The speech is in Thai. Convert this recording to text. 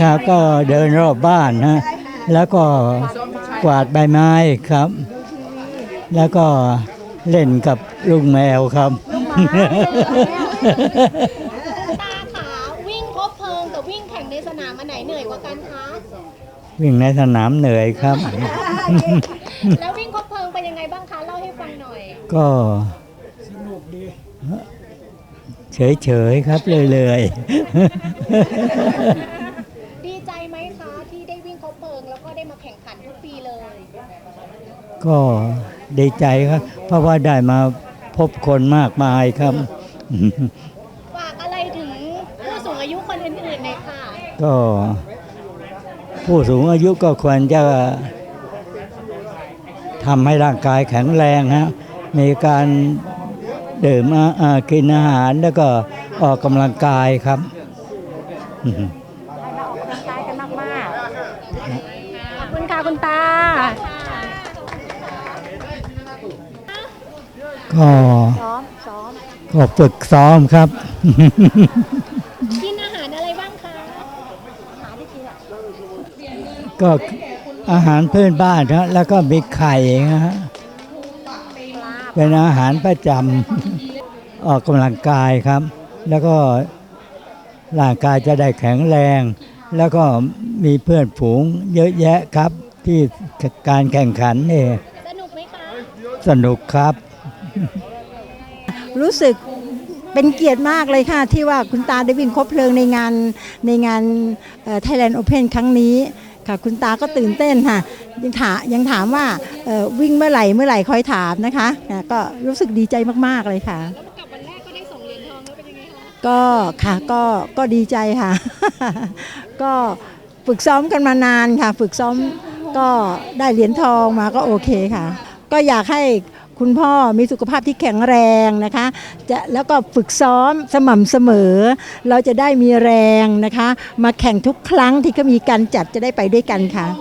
ครับก็เดินรอบบ้านฮะแล้วก็กวาดใบไม้ครับ แล้วก็เล่นกับลูกแมวครับ ตาขาวิ่งคบเพลิงกับวิ่งแข่งในสนามอันไหนเหนื่อยกว่ากันคะ วิ่งในสนามเหนื่อยครับ แล้ววิ่งคบเพลิงเป็นยังไงบ้างคะเล่าให้ฟังหน่อย ก็เฉยๆครับเรื่อยดี ก็ดีใจครับ เพราะว่าได้มาพบคนมากมายครับ ฝากอะไรถึงผู้สูงอายุคนอื่นๆหน่อยค่ะ ก็ ผู้สูงอายุก็ควรจะทำให้ร่างกายแข็งแรงฮะมีการดื่มอาอ่ากินอาหารแล้วก็ออกกำลังกายครับขอบ คุณค่ะคุณตา ก็ซ้อมซ้อมก็ฝึกซ้อมครับ กินอาหารอะไรบ้างคะก็อาหารเพื่อนบ้านนะแล้วก็มีไข่นะฮะเป็นอาหารประจำ ออกกำลังกายครับ แล้วก็ร่างกายจะได้แข็งแรง แล้วก็มีเพื่อนฝูงเยอะแยะครับ ที่การแข่งขันนี่สนุกไหมคะสนุกครับ รู้สึกเป็นเกียรติมากเลยค่ะ ที่ว่าคุณตาได้วิ่งครบเพลิงในงานในงานไทยแลนด์โอเพนครั้งนี้ค่ะคุณตาก็ตื่นเต้นค่ะ ยังถามยังถามว่าเอ่อวิ่งเมื่อไหร่เมื่อไหร่คอยถามนะคะอะก็รู้สึกดีใจมาก ๆ เลยค่ะ ก็ค่ะก็ก็ดีใจค่ะ ก็ฝึกซ้อมกันมานานค่ะ ฝึกซ้อมก็ได้เหรียญทองมาก็โอเคค่ะ ก็อยากให้คุณพ่อมีสุขภาพที่แข็งแรงนะคะจะแล้วก็ฝึกซ้อมสม่ำเสมอ เราจะได้มีแรงนะคะ มาแข่งทุกครั้งที่เขามีการจัดจะได้ไปด้วยกันค่ะ